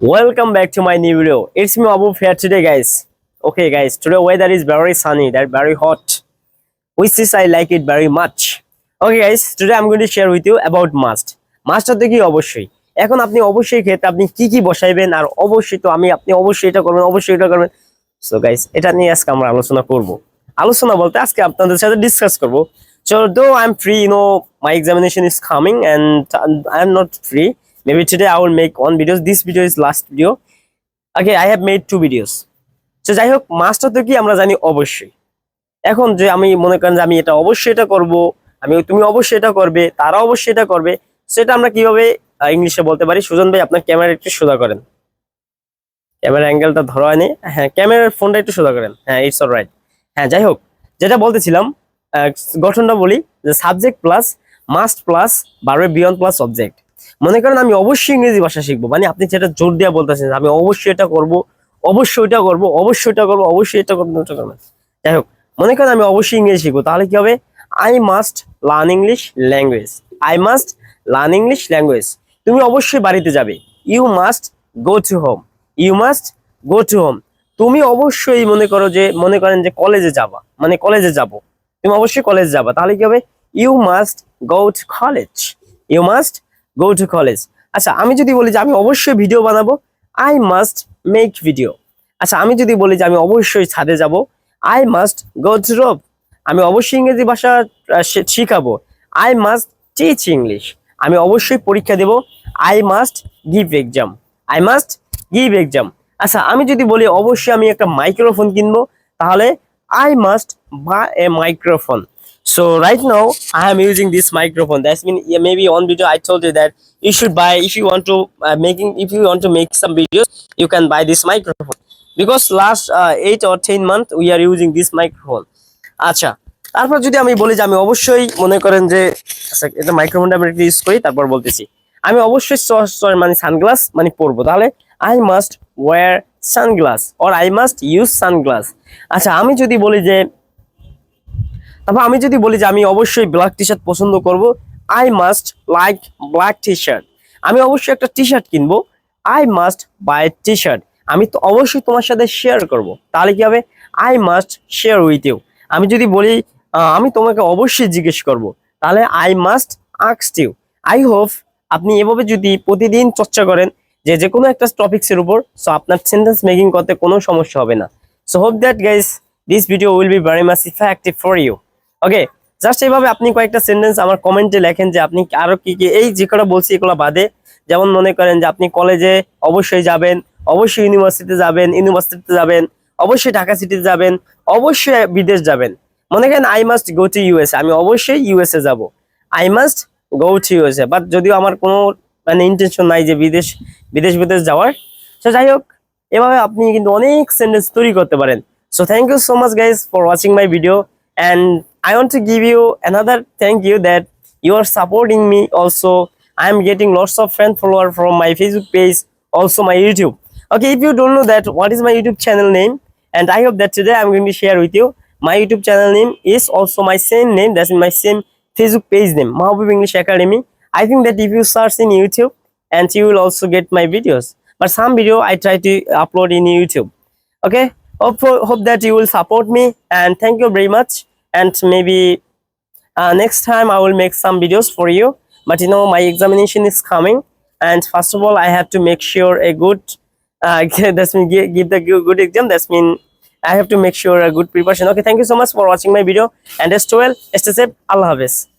Welcome back to my new video. It's me Abu here today, guys. Okay, guys. Today weather is very sunny, that very hot, which is I like it very much. Okay, guys. Today I'm going to share with you about must. Master তো কি অবশ্যই এখন আপনি অবশ্যই ক্ষেত্রে আপনি কি কি বসাইবেন আর অবশ্যই তো আমি আপনি অবশ্যই এটা করবেন অবশ্যই এটা করবেন সো গাইস এটা নিয়ে আজকে আমরা আলোচনা করব আলোচনা বলতে আজকে আপনাদের সাথে ডিসকাস করব So though I'm free, you know, my examination is coming and I'm not free. Maybe today I will make one video. This video is last video. Okay, I have made two videos. So যাই হোক master তো কি আমরা জানি? অবশ্যই। এখন যে আমি মনে করেন যে আমি এটা অবশ্যই এটা করব আমি তুমি অবশ্যই এটা করবে তারা অবশ্যই এটা করবে সেটা আমরা কীভাবে ইংলিশে বলতে পারি? সুজন ভাই আপনার ক্যামেরা একটু সোজা করেন। ক্যামেরা অ্যাঙ্গেলটা ধরা হয়নি হ্যাঁ ক্যামেরার ফোনটা একটু সোজা করেন। হ্যাঁ ইটস অল রাইট হ্যাঁ যাই হোক যেটা বলতেছিলাম গঠনটা বলি যে সাবজেক্ট প্লাস মাস্ট প্লাস বারো বিয়ন্ড প্লাস অবজেক্ট মনে করেন আমি অবশ্যই ইংরেজি ভাষা শিখব। মানে আপনি যেটা জোর দিয়ে বলতেছেন আমি অবশ্যই এটা করব, অবশ্যই এটা করব, অবশ্যই এটা করব, অবশ্যই এটা করব এটা করব। যাই হোক, মনে করেন আমি অবশ্যই ইংরেজি শিখব, তাহলে কি হবে? I must learn English language I must learn English language তুমি অবশ্যই বাড়িতে যাবে। You must go to home you must go to home তুমি অবশ্যই মনে করো যে, মনে করেন যে কলেজে যাবা। মানে কলেজে যাব। তুমি অবশ্যই কলেজ যাবা। তাহলে কি হবে? You must go to college you must go to college আচ্ছা আমি যদি বলি যে আমি অবশ্যই ভিডিও বানাবো আই মাস্ট মেক ভিডিও আচ্ছা আমি যদি বলি যে আমি অবশ্যই ছাদে যাব I must go to roof আমি অবশ্যই ইংরেজি ভাষা শিখাবো। আই মাস্ট টিচ ইংলিশ আমি অবশ্যই পরীক্ষা দেব I must give exam I must give exam আচ্ছা আমি যদি বলি অবশ্যই আমি একটা মাইক্রোফোন কিনবো, তাহলে I must buy a microphone So right now I am using this microphone. That's mean yeah, maybe on video I told you that you should buy if you want to uh, making if you want to make some videos you can buy this microphone because last uh, eight or ten month we are using this microphone. আচ্ছা তারপর যদি আমি বলি যে আমি অবশ্যই মনে করেন যে আচ্ছা এটা মাইক্রোফোনটা আমি ইউজ করি তারপর বলতেছি আমি অবশ্যই মানে সানগ্লাস মানে পরবো তাহলে I must wear sunglass or I must use sunglass আচ্ছা আমি যদি বলি যে তারপর আমি যদি বলি যে আমি অবশ্যই ব্ল্যাক টি শার্ট পছন্দ করব I must like black T shirt আমি অবশ্যই একটা টি শার্ট কিনবো I must buy T shirt আমি তো অবশ্যই তোমার সাথে শেয়ার করব। তাহলে কি হবে? I must share with you আমি যদি বলি আমি তোমাকে অবশ্যই জিজ্ঞেস করব, তাহলে আই মাস্ট আক্স ইউ আই হোপ আপনি এভাবে যদি প্রতিদিন চর্চা করেন যে যে কোনো একটা টপিক্সের উপর সো আপনার সেন্টেন্স মেকিং করতে কোনো সমস্যা হবে না। So hope that guys this video will be very much effective for you okay just এইভাবে আপনি কয়েকটা সেন্টেন্স আমার কমেন্টে লেখেন যে আপনি আরও কি কি, এই যে কটা বলছি এগুলো বাদে। যেমন মনে করেন যে আপনি কলেজে অবশ্যই যাবেন, অবশ্যই ইউনিভার্সিটিতে যাবেন ইউনিভার্সিটিতে যাবেন, অবশ্যই ঢাকা সিটিতে যাবেন, অবশ্যই বিদেশ যাবেন। মনে করেন I must go to USA আমি অবশ্যই ইউএসএ যাব। I must go to USA but যদিও আমার কোনো মানে ইন্টেনশন নাই যে বিদেশ বিদেশ বিদেশ যাওয়ার। সো যাই হোক, এভাবে আপনি কিন্তু অনেক সেন্টেন্স তৈরি করতে পারেন। So thank you so much guys for watching my video and I want to give you another thank you that you are supporting me also. I am getting lots of friend follower from my Facebook page also my YouTube. Okay if you don't know that what is my YouTube channel name? And I hope that today I'm going to share with you my YouTube channel name is also my same name that's my same Facebook page name Mahabub English Academy. I think that if you search in YouTube and you will also get my videos. But some video I try to upload in YouTube. Okay hope hope that you will support me and thank you very much and maybe uh, next time i will make some videos for you. But you know my examination is coming. And first of all i have to make sure a good uh, that's mean give, give the good exam. That's mean i have to make sure a good preparation. Okay thank you so much for watching my video. And as well stay safe. Allah hafiz